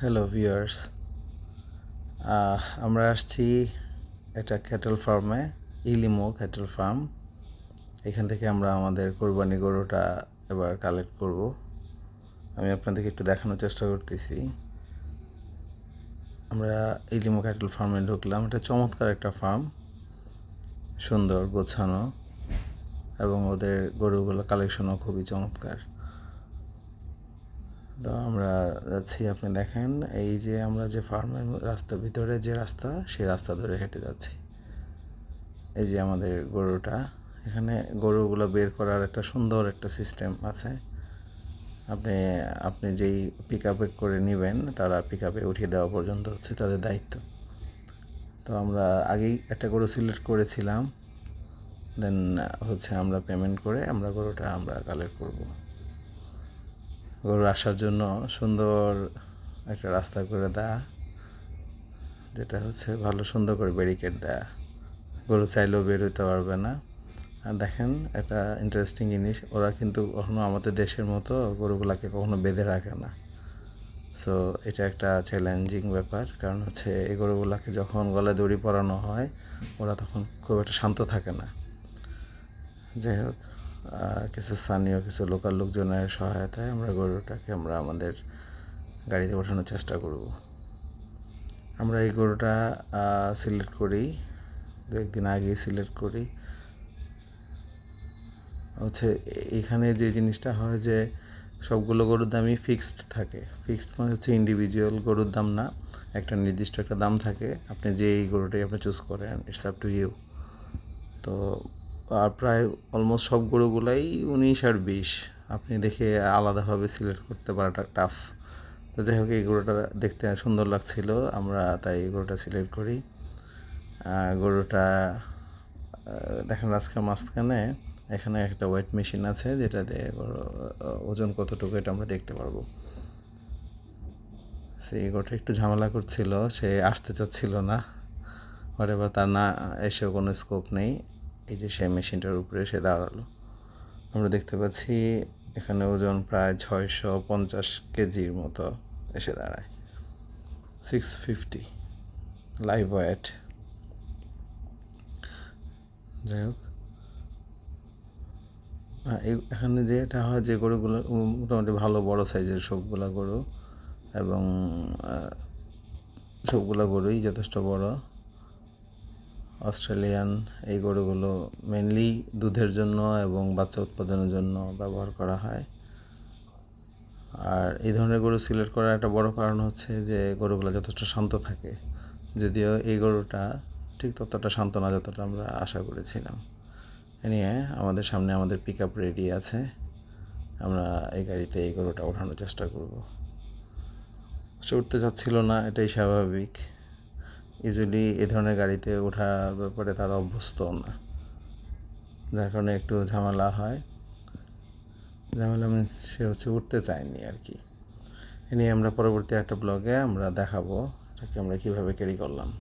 Hello viewers আমরা আসছি একটা ক্যাটেল ফার্মে ইলিমো ক্যাটেল ফার্ম এখান থেকে আমরা আমাদের কোরবানি গরুটা এবার কালেক্ট করব। আমি আপনাদেরকে একটু দেখানোর চেষ্টা করতেছি। আমরা ইলিমো ক্যাটেল ফার্মে ঢুকলাম। এটা চমৎকার একটা ফার্ম সুন্দর, গোছানো। এবং ওদের গরুগুলো কালেকশনও খুবই চমৎকার। তো আমরা যাচ্ছি, আপনি দেখেন, এই যে আমরা যে ফার্মের রাস্তার ভিতরে যে রাস্তা, সেই রাস্তা ধরে হেঁটে যাচ্ছি। এই যে আমাদের গরুটা, এখানে গরুগুলো বের করার একটা সুন্দর একটা সিস্টেম আছে। আপনি আপনি যেই পিক আপে করে নেবেন, তারা পিক আপে উঠিয়ে দেওয়া পর্যন্ত হচ্ছে তাদের দায়িত্ব। তো আমরা আগেই একটা গরু সিলেক্ট করেছিলাম দেন হচ্ছে আমরা পেমেন্ট করে আমরা গরুটা আমরা কালেক্ট করব। গরু আসার জন্য সুন্দর একটা রাস্তা করে দেয়া, যেটা হচ্ছে ভালো সুন্দর করে ব্যারিকেড দেয়া। গরু চাইলেও বের হইতে পারবে না। আর দেখেন, একটা ইন্টারেস্টিং জিনিস, ওরা কিন্তু কখনো আমাদের দেশের মতো গরুগুলাকে কখনো বেঁধে রাখে না। সো এটা একটা চ্যালেঞ্জিং ব্যাপার, কারণ হচ্ছে এই গরুগুলাকে যখন গলায় দড়ি পরানো হয়, ওরা তখন খুব একটা শান্ত থাকে না। যাই হোক। কিছু স্থানীয়, কিছু লোকাল লোকজনের সহায়তায় আমরা গরুটাকে আমরা আমাদের গাড়িতে ওঠানোর চেষ্টা করব। আমরা এই গরুটা সিলেক্ট করি, দু একদিন আগে সিলেক্ট করি। হচ্ছে এখানে যে জিনিসটা হয় যে সবগুলো গরুর দামই ফিক্সড থাকে। ফিক্সড মানে হচ্ছে ইন্ডিভিজুয়াল গরুর দাম না, একটা নির্দিষ্ট একটা দাম থাকে। আপনি যে এই গরুটাই আপনি চুজ করেন ইটস আপ টু ইউ তো আর প্রায় অলমোস্ট সব গরুগুলাই উনিশ আর বিশ। আপনি দেখে আলাদাভাবে সিলেক্ট করতে পারাটা টাফ তো যাই হোক, এই গরুটা দেখতে সুন্দর লাগছিল। আমরা তাই এই গরুটা সিলেক্ট করি। গরুটা দেখেন রাজকার মাঝখানে এখানে একটা ওয়েট মেশিন আছে যেটা দিয়ে ওজন কতটুকু এটা আমরা দেখতে পারব। সেই গরুটা একটু ঝামেলা করছিল, সে আসতে চাচ্ছিল না। এবার তার না, এসেও কোনো স্কোপ নেই। এই যে সেই মেশিনটার উপরে এসে দাঁড়াল। আমরা দেখতে পাচ্ছি এখানে ওজন প্রায় ছয়শো পঞ্চাশ কেজির মতো এসে দাঁড়ায়। সিক্স ফিফটি লাইভ ওয়েট যাই হোক। এখানে যেটা হয় যে গরুগুলো মোটামুটি ভালো বড় সাইজের সবগুলা গরু এবং সবগুলা গরুই যথেষ্ট বড়। অস্ট্রেলিয়ান এই গরুগুলো মেনলি দুধের জন্য এবং বাচ্চা উৎপাদনের জন্য ব্যবহার করা হয়। আর এই ধরনের গরু সিলেক্ট করার একটা বড় কারণ হচ্ছে যে গরুগুলো যথেষ্ট শান্ত থাকে। যদিও এই গরুটা ঠিক ততটা শান্ত না যতটা আমরা আশা করেছিলাম। এ নিয়ে আমাদের সামনে আমাদের পিক আপ রেডি আছে। আমরা এই গাড়িতে এই গরুটা ওঠানোর চেষ্টা করব। সে উঠতে চাচ্ছিল না, এটাই স্বাভাবিক। ইজিলি এ ধরনের গাড়িতে ওঠার ব্যাপারে তারা অভ্যস্ত না। যার কারণে একটু ঝামেলা হয়। ঝামেলা মিন্স সে হচ্ছে উঠতে চায়নি আর কি। এ নিয়ে আমরা পরবর্তী একটা ব্লগে আমরা দেখাবো। এটাকে আমরা কীভাবে ক্যারি করলাম।